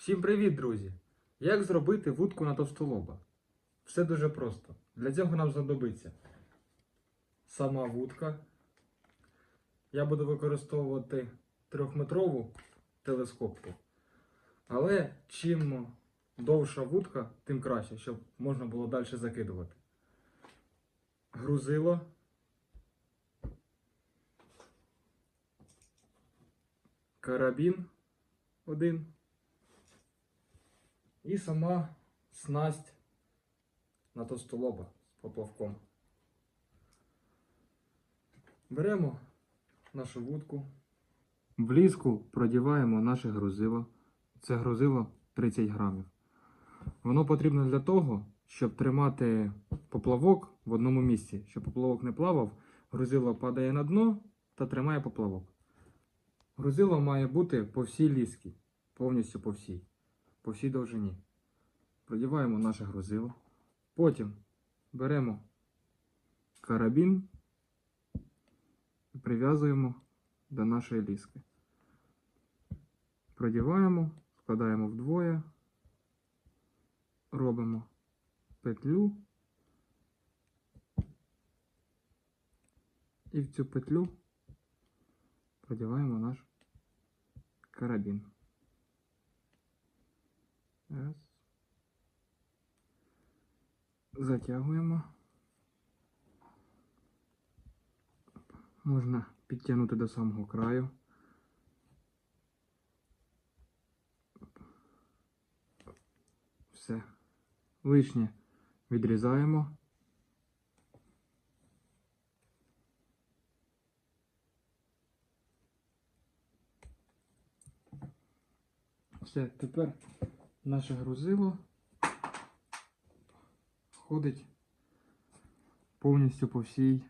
Всім привіт, друзі! Як зробити вудку на товстолоба? Все дуже просто. Для цього нам знадобиться сама вудка. Я буду використовувати трьохметрову телескопку. Але чим довша вудка, тим краще, щоб можна було далі закидувати. Грузило. Карабін один. І сама снасть на товстолоба з поплавком. Беремо нашу вудку. В ліску продіваємо наше грузило. Це грузило 30 грамів. Воно потрібно для того, щоб тримати поплавок в одному місці. Щоб поплавок не плавав, грузило падає на дно та тримає поплавок. Грузило має бути по всій ліскі, повністю по всій по всій довжині. Продіваємо наше грузило. Потім беремо карабін і прив'язуємо до нашої ліски. Продіваємо, складаємо вдвоє, робимо петлю і в цю петлю продіваємо наш карабін. Раз. Затягуємо. Можна підтягнути до самого краю. Все. Лишнє відрізаємо. Все, тепер наше грузило ходить повністю по всій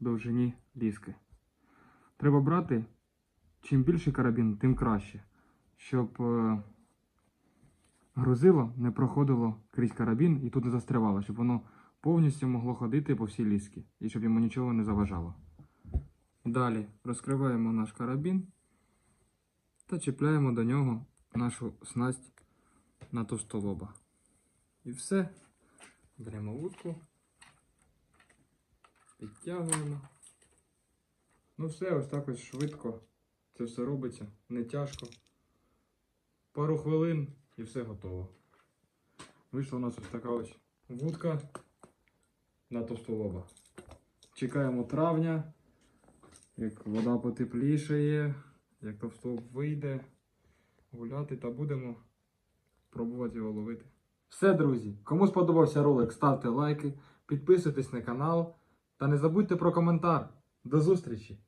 довжині ліски. Треба брати, чим більший карабін, тим краще, щоб е, грузило не проходило крізь карабін і тут не застрявало, щоб воно повністю могло ходити по всій ліскі і щоб йому нічого не заважало. Далі розкриваємо наш карабін та чіпляємо до нього нашу снасть на товстолоба. І все. Беремо вудку, підтягуємо. Ну все, ось так ось швидко. Це все робиться, не тяжко. Пару хвилин і все готово. Вийшла у нас ось така ось вудка на товстолоба. Чекаємо травня, як вода потеплішає, як товстолоб вийде гуляти та будемо пробувати його ловити. Все, друзі, кому сподобався ролик, ставте лайки, підписуйтесь на канал та не забудьте про коментар. До зустрічі!